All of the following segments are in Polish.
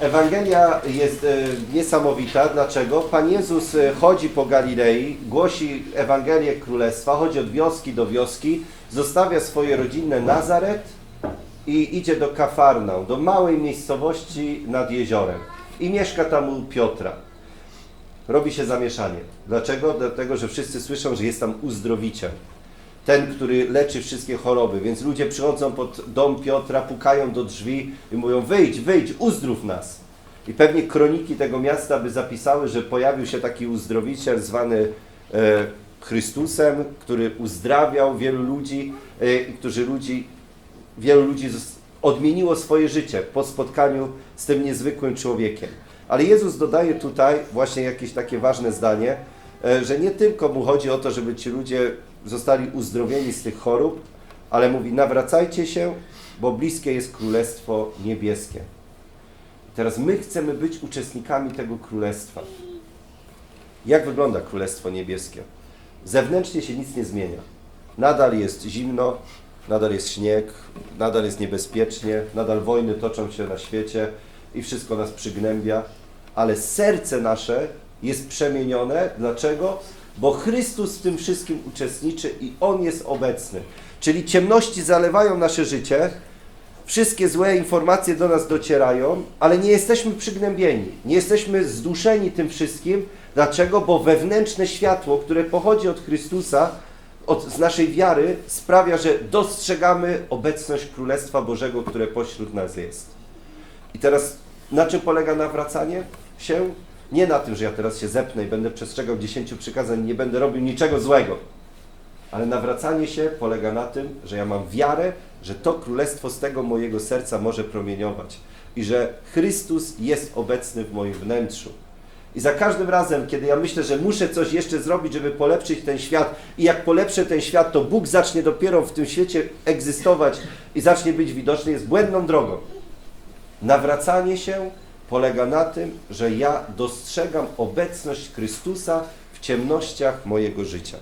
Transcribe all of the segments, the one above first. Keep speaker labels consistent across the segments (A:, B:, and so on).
A: Ewangelia jest e, niesamowita. Dlaczego? Pan Jezus e, chodzi po Galilei, głosi Ewangelię Królestwa, chodzi od wioski do wioski, zostawia swoje rodzinne Nazaret i idzie do Kafarnaum, do małej miejscowości nad jeziorem. I mieszka tam u Piotra. Robi się zamieszanie. Dlaczego? Dlatego, że wszyscy słyszą, że jest tam uzdrowiciel. Ten, który leczy wszystkie choroby. Więc ludzie przychodzą pod dom Piotra, pukają do drzwi i mówią: Wyjdź, wyjdź, uzdrów nas. I pewnie kroniki tego miasta by zapisały, że pojawił się taki uzdrowiciel zwany e, Chrystusem, który uzdrawiał wielu ludzi, e, którzy ludzi, wielu ludzi odmieniło swoje życie po spotkaniu z tym niezwykłym człowiekiem. Ale Jezus dodaje tutaj właśnie jakieś takie ważne zdanie, e, że nie tylko mu chodzi o to, żeby ci ludzie zostali uzdrowieni z tych chorób, ale mówi: nawracajcie się, bo bliskie jest Królestwo Niebieskie. Teraz my chcemy być uczestnikami tego królestwa. Jak wygląda Królestwo Niebieskie? Zewnętrznie się nic nie zmienia. Nadal jest zimno, nadal jest śnieg, nadal jest niebezpiecznie, nadal wojny toczą się na świecie i wszystko nas przygnębia, ale serce nasze jest przemienione. Dlaczego? Bo Chrystus w tym wszystkim uczestniczy i On jest obecny. Czyli ciemności zalewają nasze życie, Wszystkie złe informacje do nas docierają, ale nie jesteśmy przygnębieni, nie jesteśmy zduszeni tym wszystkim. Dlaczego? Bo wewnętrzne światło, które pochodzi od Chrystusa, od, z naszej wiary, sprawia, że dostrzegamy obecność Królestwa Bożego, które pośród nas jest. I teraz na czym polega nawracanie się? Nie na tym, że ja teraz się zepnę i będę przestrzegał dziesięciu przykazań, nie będę robił niczego złego. Ale nawracanie się polega na tym, że ja mam wiarę, że to królestwo z tego mojego serca może promieniować i że Chrystus jest obecny w moim wnętrzu. I za każdym razem, kiedy ja myślę, że muszę coś jeszcze zrobić, żeby polepszyć ten świat, i jak polepszę ten świat, to Bóg zacznie dopiero w tym świecie egzystować i zacznie być widoczny, jest błędną drogą. Nawracanie się polega na tym, że ja dostrzegam obecność Chrystusa w ciemnościach mojego życia.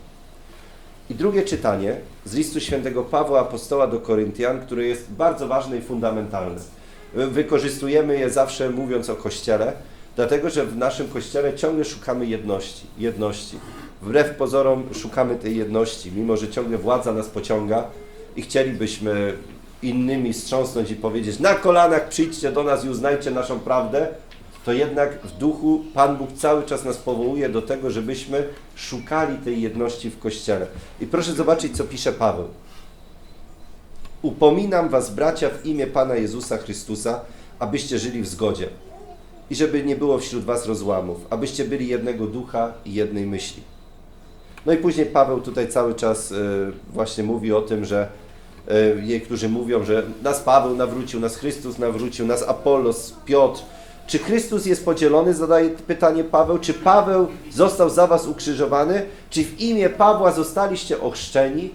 A: I drugie czytanie z listu świętego Pawła Apostoła do Koryntian, które jest bardzo ważne i fundamentalne. Wykorzystujemy je zawsze mówiąc o Kościele, dlatego że w naszym Kościele ciągle szukamy jedności. jedności. Wbrew pozorom szukamy tej jedności, mimo że ciągle władza nas pociąga i chcielibyśmy innymi strząsnąć i powiedzieć na kolanach przyjdźcie do nas i uznajcie naszą prawdę, to jednak w duchu Pan Bóg cały czas nas powołuje do tego, żebyśmy szukali tej jedności w Kościele. I proszę zobaczyć, co pisze Paweł. Upominam was, bracia, w imię Pana Jezusa Chrystusa, abyście żyli w zgodzie i żeby nie było wśród was rozłamów, abyście byli jednego ducha i jednej myśli. No i później Paweł tutaj cały czas e, właśnie mówi o tym, że e, niektórzy mówią, że nas Paweł nawrócił, nas Chrystus nawrócił, nas Apollos, Piotr. Czy Chrystus jest podzielony? Zadaje pytanie Paweł. Czy Paweł został za was ukrzyżowany? Czy w imię Pawła zostaliście ochrzczeni?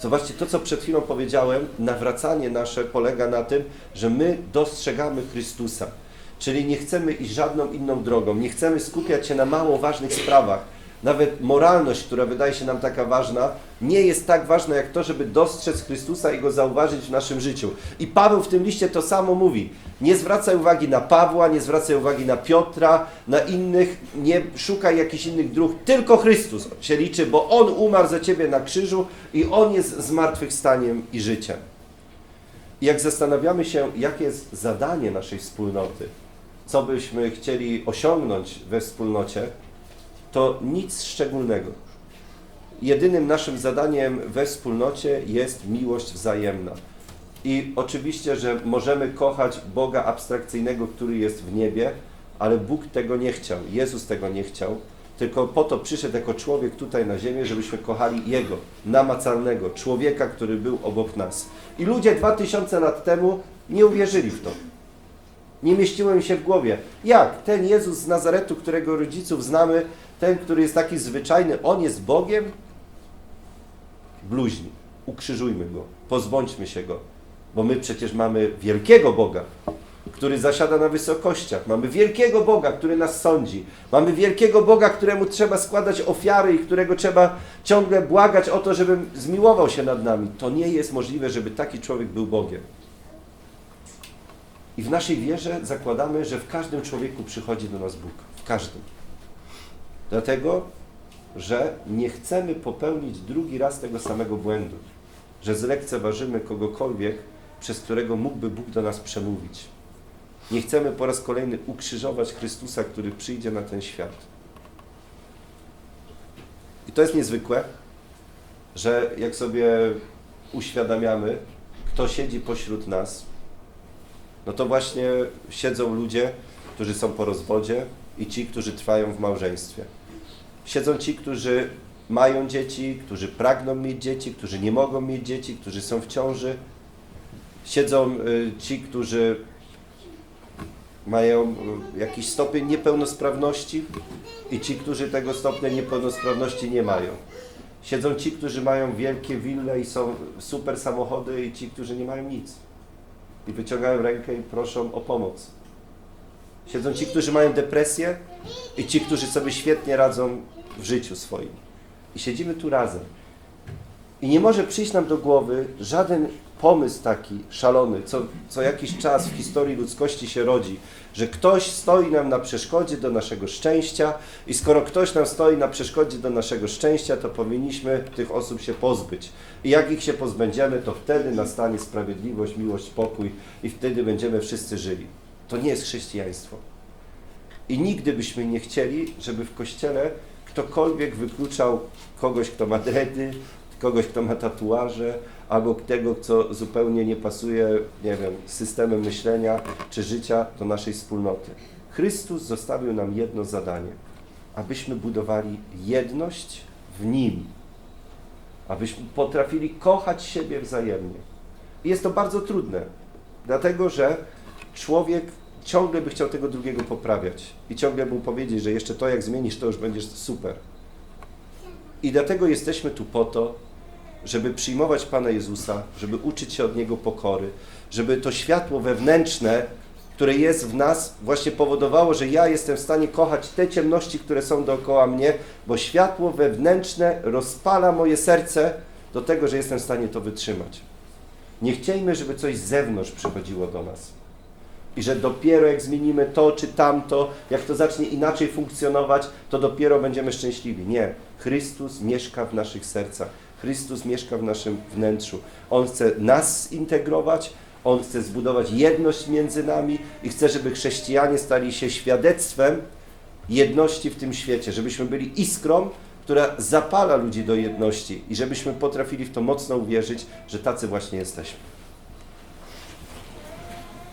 A: Zobaczcie, to co przed chwilą powiedziałem, nawracanie nasze polega na tym, że my dostrzegamy Chrystusa. Czyli nie chcemy iść żadną inną drogą, nie chcemy skupiać się na mało ważnych sprawach. Nawet moralność, która wydaje się nam taka ważna, nie jest tak ważna jak to, żeby dostrzec Chrystusa i go zauważyć w naszym życiu. I Paweł w tym liście to samo mówi. Nie zwracaj uwagi na Pawła, nie zwracaj uwagi na Piotra, na innych, nie szukaj jakichś innych dróg, tylko Chrystus się liczy, bo On umarł za ciebie na krzyżu i On jest zmartwychwstaniem i życiem. I jak zastanawiamy się, jakie jest zadanie naszej wspólnoty, co byśmy chcieli osiągnąć we wspólnocie, to nic szczególnego. Jedynym naszym zadaniem we wspólnocie jest miłość wzajemna. I oczywiście, że możemy kochać Boga abstrakcyjnego, który jest w niebie, ale Bóg tego nie chciał, Jezus tego nie chciał, tylko po to przyszedł jako człowiek tutaj na ziemię, żebyśmy kochali Jego, namacalnego, człowieka, który był obok nas. I ludzie dwa tysiące lat temu nie uwierzyli w to. Nie mieściło im się w głowie. Jak? Ten Jezus z Nazaretu, którego rodziców znamy, ten, który jest taki zwyczajny, on jest Bogiem? Bluźni. Ukrzyżujmy go. Pozbądźmy się go. Bo my przecież mamy wielkiego Boga, który zasiada na wysokościach. Mamy wielkiego Boga, który nas sądzi. Mamy wielkiego Boga, któremu trzeba składać ofiary i którego trzeba ciągle błagać o to, żeby zmiłował się nad nami. To nie jest możliwe, żeby taki człowiek był Bogiem. I w naszej wierze zakładamy, że w każdym człowieku przychodzi do nas Bóg. W każdym. Dlatego, że nie chcemy popełnić drugi raz tego samego błędu, że zlekceważymy kogokolwiek, przez którego mógłby Bóg do nas przemówić. Nie chcemy po raz kolejny ukrzyżować Chrystusa, który przyjdzie na ten świat. I to jest niezwykłe, że jak sobie uświadamiamy, kto siedzi pośród nas, no to właśnie siedzą ludzie, którzy są po rozwodzie i ci, którzy trwają w małżeństwie. Siedzą ci, którzy mają dzieci, którzy pragną mieć dzieci, którzy nie mogą mieć dzieci, którzy są w ciąży. Siedzą y, ci, którzy mają y, jakiś stopień niepełnosprawności i ci, którzy tego stopnia niepełnosprawności nie mają. Siedzą ci, którzy mają wielkie wille i są super samochody i ci, którzy nie mają nic. I wyciągają rękę i proszą o pomoc. Siedzą ci, którzy mają depresję i ci, którzy sobie świetnie radzą w życiu swoim. I siedzimy tu razem. I nie może przyjść nam do głowy żaden pomysł taki szalony, co, co jakiś czas w historii ludzkości się rodzi, że ktoś stoi nam na przeszkodzie do naszego szczęścia i skoro ktoś nam stoi na przeszkodzie do naszego szczęścia, to powinniśmy tych osób się pozbyć. I jak ich się pozbędziemy, to wtedy nastanie sprawiedliwość, miłość, pokój i wtedy będziemy wszyscy żyli. To nie jest chrześcijaństwo. I nigdy byśmy nie chcieli, żeby w Kościele ktokolwiek wykluczał kogoś, kto ma dredy, kogoś, kto ma tatuaże, albo tego, co zupełnie nie pasuje, nie wiem, systemem myślenia czy życia do naszej wspólnoty. Chrystus zostawił nam jedno zadanie, abyśmy budowali jedność w Nim, abyśmy potrafili kochać siebie wzajemnie. I jest to bardzo trudne, dlatego że człowiek ciągle by chciał tego drugiego poprawiać i ciągle mu powiedzieć, że jeszcze to jak zmienisz, to już będziesz super. I dlatego jesteśmy tu po to, żeby przyjmować Pana Jezusa, żeby uczyć się od Niego pokory, żeby to światło wewnętrzne, które jest w nas, właśnie powodowało, że ja jestem w stanie kochać te ciemności, które są dookoła mnie, bo światło wewnętrzne rozpala moje serce do tego, że jestem w stanie to wytrzymać. Nie chciejmy, żeby coś z zewnątrz przychodziło do nas. I że dopiero jak zmienimy to czy tamto, jak to zacznie inaczej funkcjonować, to dopiero będziemy szczęśliwi. Nie. Chrystus mieszka w naszych sercach. Chrystus mieszka w naszym wnętrzu. On chce nas zintegrować, On chce zbudować jedność między nami i chce, żeby chrześcijanie stali się świadectwem jedności w tym świecie, żebyśmy byli iskrą, która zapala ludzi do jedności i żebyśmy potrafili w to mocno uwierzyć, że tacy właśnie jesteśmy.